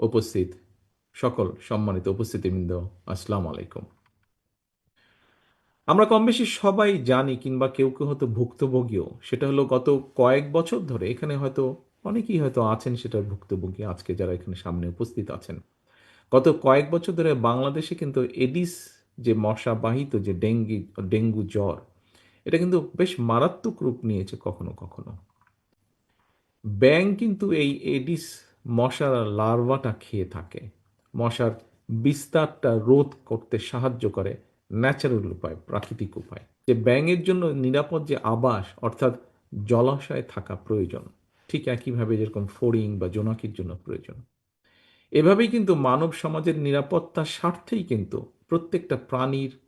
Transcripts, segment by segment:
উপস্থিত। সকল সম্মানিত উপস্থিতিবৃন্দ, আসসালামু আলাইকুম। আমরা কম বেশি সবাই জানি কিংবা কেউ কেউ হয়তো ভুক্তভোগীও। সেটা হলো গত কয়েক বছর ধরে এখানে হয়তো অনেকেই হয়তো আছেন সেটার ভুক্তভোগী, আজকে যারা এখানে সামনে উপস্থিত আছেন। গত কয়েক বছর ধরে বাংলাদেশে কিন্তু এডিস যে মশাবাহিত যে ডেঙ্গি, ডেঙ্গু জ্বর, এটা কিন্তু বেশ মারাত্মক রূপ নিয়েছে কখনো কখনো। ব্যাং কিন্তু এই এডিস মশার লার্ভাটা খেয়ে থাকে। মশার বিস্তারটা রোধ করতে সাহায্য করে ন্যাচারাল উপায়, প্রাকৃতিক উপায়। যে ব্যাঙের জন্য নিরাপদ যে আবাস, অর্থাৎ জলাশয়ে থাকা প্রয়োজন, ঠিক একইভাবে যেরকম ফড়িং বা জোনাকির জন্য প্রয়োজন। এভাবেই কিন্তু মানব সমাজের নিরাপত্তার স্বার্থেই কিন্তু প্রত্যেকটা প্রাণীর,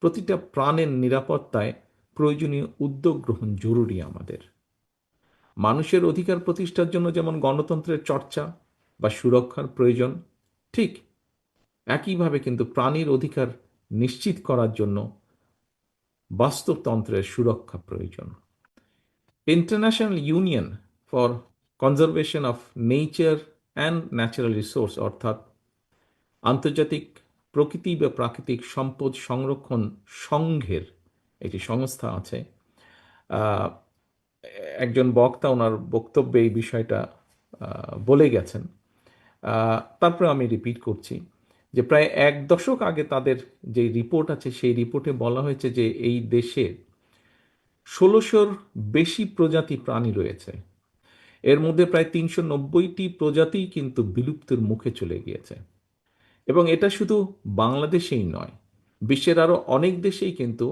প্রতিটা প্রাণের নিরাপত্তায় প্রয়োজনীয় উদ্যোগ গ্রহণ জরুরি আমাদের। মানুষের অধিকার প্রতিষ্ঠার জন্য যেমন গণতন্ত্রের চর্চা বা সুরক্ষার প্রয়োজন, ঠিক একইভাবে কিন্তু প্রাণীর অধিকার নিশ্চিত করার জন্য বাস্তবতন্ত্রের সুরক্ষা প্রয়োজন। International union for conservation of nature and natural resource অর্থাৎ আন্তর্জাতিক প্রকৃতি বা প্রাকৃতিক সম্পদ সংরক্ষণ সংঘের একটি সংস্থা আছে একজন বক্তা ওনার বক্তব্যে এই বিষয়টা বলে গেছেন। তারপরে আমি রিপিট করছি যে প্রায় এক দশক আগে তাদের যে রিপোর্ট আছে, সেই রিপোর্টে বলা হয়েছে যে এই দেশে ষোলোশোর বেশি প্রজাতি প্রাণী রয়েছে। এর মধ্যে প্রায় তিনশো নব্বইটি প্রজাতি কিন্তু বিলুপ্তির মুখে চলে গিয়েছে। এবং এটা শুধু বাংলাদেশেই নয়, বিশ্বের আরও অনেক দেশেই কিন্তু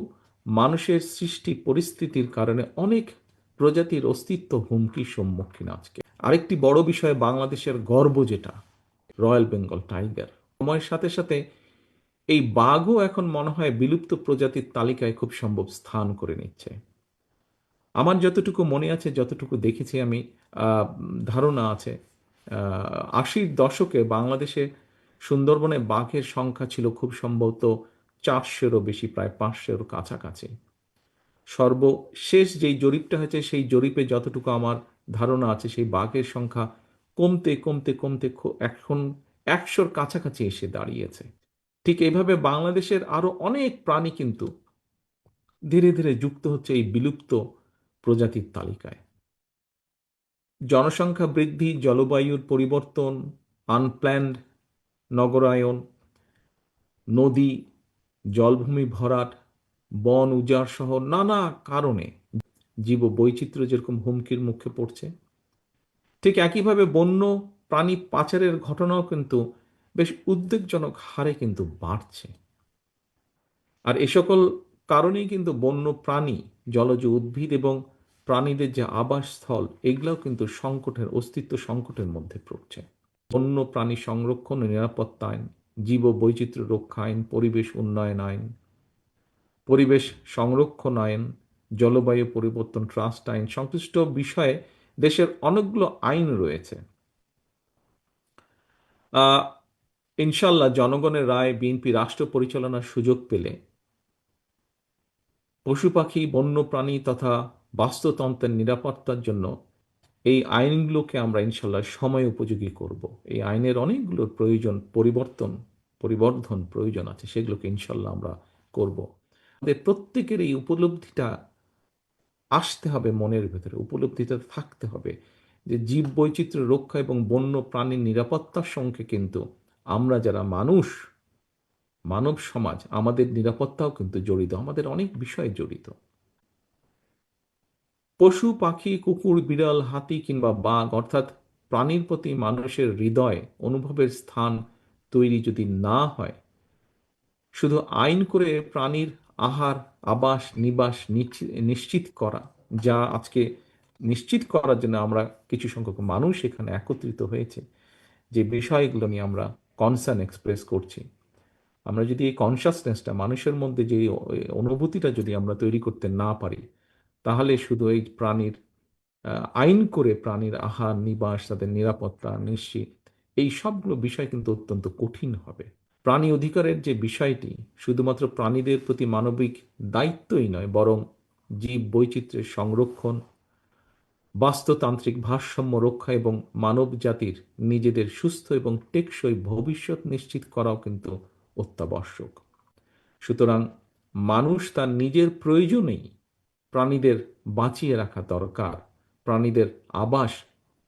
মানুষের সৃষ্টি পরিস্থিতির কারণে অনেক প্রজাতির অস্তিত্ব হুমকির সম্মুখীন আজকে। আরেকটি বড় বিষয় বাংলাদেশের গর্ব যেটা, রয়্যাল বেঙ্গল টাইগার। সময়ের সাথে সাথে এই বাঘও এখন মনে হয় বিলুপ্ত প্রজাতির তালিকায় খুব সম্ভব স্থান করে নিচ্ছে। আমার যতটুকু মনে আছে, যতটুকু দেখেছি আমি ধারণা আছে আশির দশকে বাংলাদেশে সুন্দরবনে বাঘের সংখ্যা ছিল খুব সম্ভবত চারশোরও বেশি, প্রায় পাঁচশোর কাছাকাছি। সর্বশেষ যেই জরিপটা হয়েছে, সেই জরিপে যতটুকু আমার ধারণা আছে, সেই বাঘের সংখ্যা কমতে কমতে কমতে এখন একশোর কাছাকাছি এসে দাঁড়িয়েছে। ঠিক এইভাবে বাংলাদেশের আরও অনেক প্রাণী কিন্তু ধীরে ধীরে যুক্ত হচ্ছে এই বিলুপ্ত প্রজাতির তালিকায়। জনসংখ্যা বৃদ্ধি, জলবায়ুর পরিবর্তন আনপ্ল্যান্ড নগরায়ন, নদী, জলভূমি ভরাট বন, উজাড় সহ নানা কারণে জীব বৈচিত্র্য যেরকম হুমকির মুখে পড়ছে, ঠিক একইভাবে বন্য প্রাণী পাচারের ঘটনাও কিন্তু বেশ উদ্বেগজনক হারে কিন্তু বাড়ছে। আর এ সকল কারণেই কিন্তু বন্য প্রাণী, জলজ উদ্ভিদ এবং প্রাণীদের যে আবাসস্থল, এগুলাও কিন্তু সংকটের, অস্তিত্ব সংকটের মধ্যে পড়ছে। বন্য প্রাণী সংরক্ষণ ও নিরাপত্তা আইন জীব বৈচিত্র্য রক্ষা আইন, পরিবেশ উন্নয়ন আইন পরিবেশ সংরক্ষণ আইন জলবায়ু পরিবর্তন ট্রাস্ট আইন সংশ্লিষ্ট বিষয়ে দেশের অনেকগুলো আইন রয়েছে। ইনশাল্লাহ জনগণের রায়, বিএনপি রাষ্ট্র পরিচালনার সুযোগ পেলে পশু পাখি বন্য প্রাণী তথা বাস্তুতন্ত্রের নিরাপত্তার জন্য এই আইনগুলোকে আমরা ইনশাল্লাহ সময় উপযোগী করব। এই আইনের অনেকগুলোর প্রয়োজন, পরিবর্তন, পরিবর্ধন প্রয়োজন আছে, সেগুলোকে ইনশাল্লাহ আমরা করব। আমাদের প্রত্যেকের এই উপলব্ধিটা আসতে হবে মনের ভেতরে, উপলব্ধিটা থাকতে হবে যে জীব বৈচিত্র্য রক্ষা এবং বন্য প্রাণীর নিরাপত্তার সঙ্গে কিন্তু আমরা যারা মানুষ, মানব সমাজ, আমাদের নিরাপত্তাও কিন্তু জড়িত, আমাদের অনেক বিষয়ে জড়িত। পশু, পাখি, কুকুর, বিড়াল, হাতি কিংবা বাঘ, অর্থাৎ প্রাণীর প্রতি মানুষের হৃদয়, অনুভবের স্থান তৈরি যদি না হয়, শুধু আইন করে প্রাণীর আহার, আবাস, নিবাস নিশ্চিত করা, যা আজকে নিশ্চিত করার জন্য আমরা কিছু সংখ্যক মানুষ এখানে একত্রিত হয়েছে। যে বিষয়গুলো নিয়ে আমরা কনসার্ন এক্সপ্রেস করছি। আমরা যদি এই কনসাসনেসটা মানুষের মধ্যে যে অনুভূতিটা যদি আমরা তৈরি করতে না পারি, তাহলে শুধু এই প্রাণীর আইন করে প্রাণীর আহার, নিবাস, তাদের নিরাপত্তা নিশ্চিত, এই সবগুলো বিষয় কিন্তু অত্যন্ত কঠিন হবে। প্রাণী অধিকারের যে বিষয়টি শুধুমাত্র প্রাণীদের প্রতি মানবিক দায়িত্বই নয়, বরং জীব বৈচিত্র্যের সংরক্ষণ, বাস্তুতান্ত্রিক ভারসাম্য রক্ষা এবং মানব জাতির নিজেদের সুস্থ এবং টেকসই ভবিষ্যৎ নিশ্চিত করাও কিন্তু অত্যাবশ্যক। সুতরাং মানুষ তার নিজের প্রয়োজনেই প্রাণীদের বাঁচিয়ে রাখা দরকার, প্রাণীদের আবাস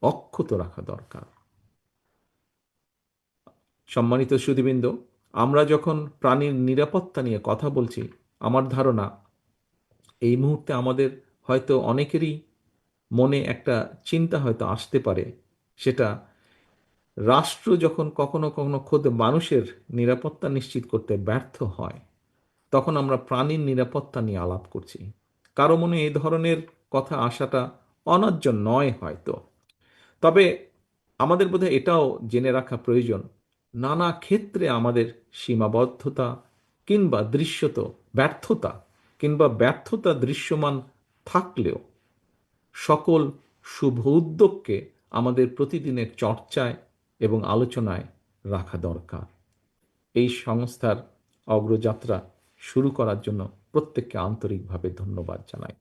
অক্ষত রাখা দরকার। সম্মানিত সুদীবৃন্দ আমরা যখন প্রাণীর নিরাপত্তা নিয়ে কথা বলছি, আমার ধারণা এই মুহূর্তে আমাদের হয়তো অনেকেরই মনে একটা চিন্তা হয়তো আসতে পারে। সেটা রাষ্ট্র যখন কখনো কখনো খোদ মানুষের নিরাপত্তা নিশ্চিত করতে ব্যর্থ হয়, তখন আমরা প্রাণীর নিরাপত্তা নিয়ে আলাপ করছি। কারও মনে এই ধরনের কথা আসাটা অনার্য নয় হয়তো। তবে আমাদের বোধহয় এটাও জেনে রাখা প্রয়োজন নানা ক্ষেত্রে আমাদের সীমাবদ্ধতা কিংবা দৃশ্যত ব্যর্থতা কিংবা ব্যর্থতা দৃশ্যমান থাকলেও সকল শুভ উদ্যোগকে আমাদের প্রতিদিনের চর্চায় এবং আলোচনায় রাখা দরকার। এই সংস্থার অগ্রযাত্রা শুরু করার জন্য প্রত্যেককে আন্তরিকভাবে ধন্যবাদ জানাই।